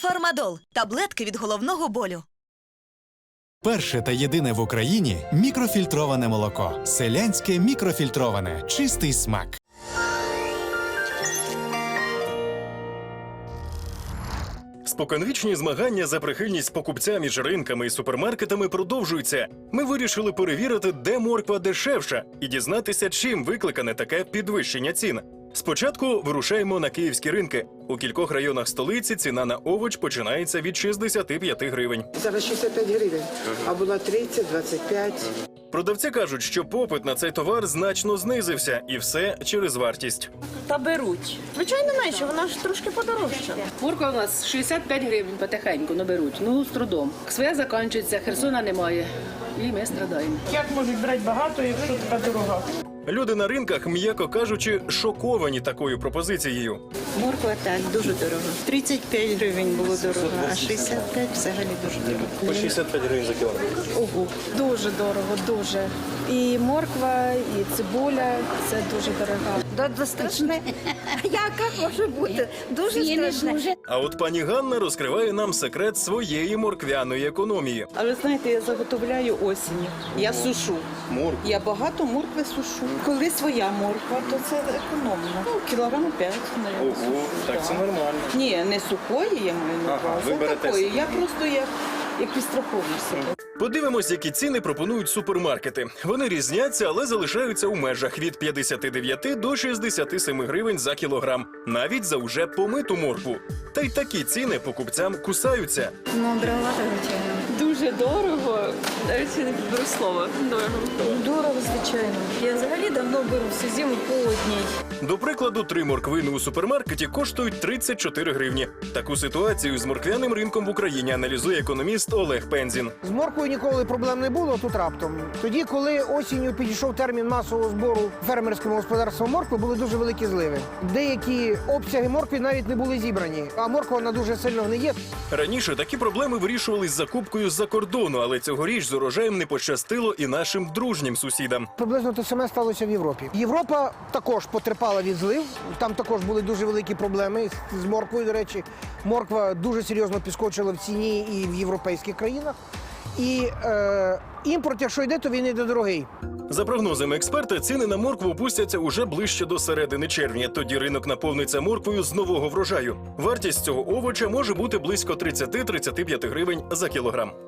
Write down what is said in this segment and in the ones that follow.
Фармадол таблетки від головного болю. Перше та єдине в Україні мікрофільтроване молоко. Селянське мікрофільтроване. Чистий смак. Споконвічні змагання за прихильність покупця між ринками і супермаркетами продовжуються. Ми вирішили перевірити, де морква дешевша, і дізнатися, чим викликане таке підвищення цін. Спочатку вирушаємо на київські ринки. У кількох районах столиці ціна на овоч починається від 65 гривень. Зараз 65 гривень, а була 30, 25. Продавці кажуть, що попит на цей товар значно знизився, і все через вартість. Та беруть. Звичайно, менше, вона ж трошки подорожча. Морква у нас 65 гривень потихеньку наберуть, ну з трудом. Своя закінчується, Херсона немає. І ми страдаємо. Як можуть брати багато, якщо така дорога? Люди на ринках, м'яко кажучи, шоковані такою пропозицією. Морква так, дуже дорого. 35 гривень було дорого, а 65 взагалі дуже дорого. По 65 гривень за кілограм. Ого. Дуже дорого, дуже. І морква, і цибуля це дуже дорого. Да, да страшне. Яка може бути? Дуже страшне. А от пані Ганна розкриває нам секрет своєї морквяної економії. А ви знаєте, я заготовляю осінню. Я сушу. Моркву? Я багато моркви сушу. Коли своя морква, то це економно. Ну, кілограм 5. Ого, так це нормально. Ні, не сухої я маю на увазі, а такої. Я просто як, як підстраховую себе. Подивимось, які ціни пропонують супермаркети. Вони різняться, але залишаються у межах від 59 до 67 гривень за кілограм, навіть за уже помиту моркву. Та й такі ціни покупцям кусаються. Ну, дороговато, звичайно. Дуже дорого, навіть не підберу слова. Дорого. Дорого, звичайно. Я взагалі давно беру всю зиму по одній. До прикладу, три морквини у супермаркеті коштують 34 гривні. Таку ситуацію з морквяним ринком в Україні аналізує економіст Олег Пензін. З морквою ніколи проблем не було тут раптом. Тоді, коли осінню підійшов термін масового збору фермерському господарству моркви, були дуже великі зливи. Деякі обсяги моркви навіть не були зібрані, а морква вона дуже сильно гниє. Раніше такі проблеми вирішувались з закупкою з-за кордону, але цьогоріч з урожаєм не пощастило і нашим дружнім сусідам. Приблизно те саме сталося в Європі. Європа також потерпала від злив. Там також були дуже великі проблеми з морквою. До речі, морква дуже серйозно підскочила в ціні і в європейських країнах. І е, імпорт, якщо йде, то він йде дорогий. За прогнозами експерта, ціни на моркву опустяться уже ближче до середини червня. Тоді ринок наповниться морквою з нового врожаю. Вартість цього овоча може бути близько 30-35 гривень за кілограм.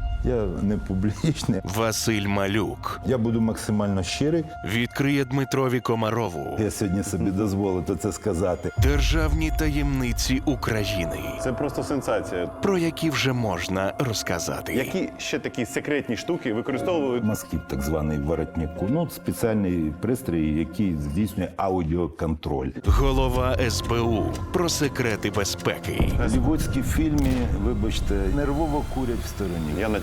Я не публічний. Василь Малюк Я буду максимально щирий. відкриє Дмитрові Комарову Я сьогодні собі дозволив це сказати. державні таємниці України, Це просто сенсація. про які вже можна розказати. Які ще такі секретні штуки використовують? Масків, так званий воротнику. Ну, спеціальний пристрій, який здійснює аудіоконтроль. Голова СБУ про секрети безпеки. Голівудські в фільмі, вибачте, нервово курять в стороні. Я